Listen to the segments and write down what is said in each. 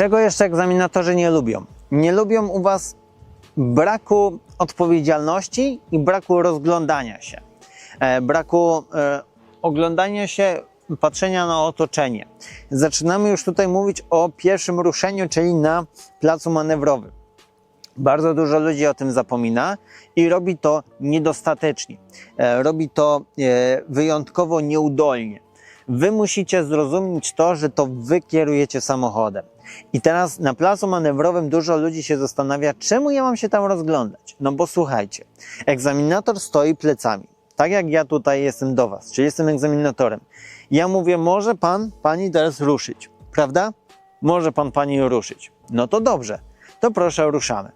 Czego jeszcze egzaminatorzy nie lubią? Nie lubią u Was braku odpowiedzialności i braku rozglądania się. E, braku e, oglądania się, patrzenia na otoczenie. Zaczynamy już tutaj mówić o pierwszym ruszeniu, czyli na placu manewrowym. Bardzo dużo ludzi o tym zapomina i robi to niedostatecznie. E, robi to wyjątkowo nieudolnie. Wy musicie zrozumieć to, że to wy kierujecie samochodem. I teraz na placu manewrowym dużo ludzi się zastanawia, czemu ja mam się tam rozglądać. No bo słuchajcie, egzaminator stoi plecami. Tak jak ja tutaj jestem do Was, czyli jestem egzaminatorem. Ja mówię, może pan, pani teraz ruszyć, prawda? Może pan, pani ruszyć. No to dobrze, to proszę, ruszamy.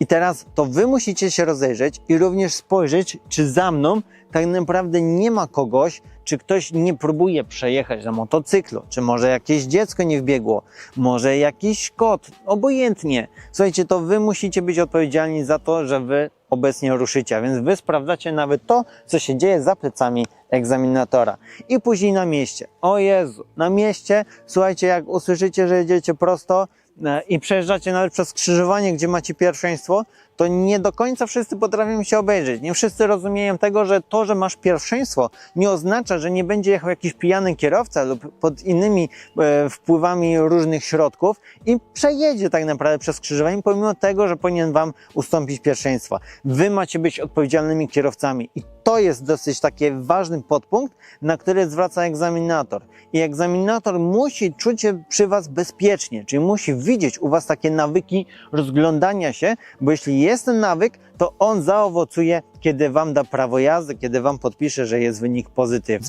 I teraz to wy musicie się rozejrzeć i również spojrzeć, czy za mną tak naprawdę nie ma kogoś, czy ktoś nie próbuje przejechać na motocyklu, czy może jakieś dziecko nie wbiegło, może jakiś kot, obojętnie. Słuchajcie, to wy musicie być odpowiedzialni za to, że wy obecnie ruszycie, a więc wy sprawdzacie nawet to, co się dzieje za plecami egzaminatora. I później na mieście. O Jezu, na mieście, słuchajcie, jak usłyszycie, że jedziecie prosto, e, i przejeżdżacie nawet przez skrzyżowanie, gdzie macie pierwszeństwo, to nie do końca wszyscy potrafią się obejrzeć. Nie wszyscy rozumieją tego, że to, że masz pierwszeństwo, nie oznacza, że nie będzie jechał jakiś pijany kierowca lub pod innymi e, wpływami różnych środków i przejedzie tak naprawdę przez skrzyżowanie, pomimo tego, że powinien wam ustąpić pierwszeństwa. Wy macie być odpowiedzialnymi kierowcami i to jest dosyć taki ważny podpunkt, na który zwraca egzaminator. I egzaminator musi czuć się przy Was bezpiecznie, czyli musi widzieć u Was takie nawyki rozglądania się, bo jeśli jest ten nawyk, to on zaowocuje, kiedy Wam da prawo jazdy, kiedy Wam podpisze, że jest wynik pozytywny.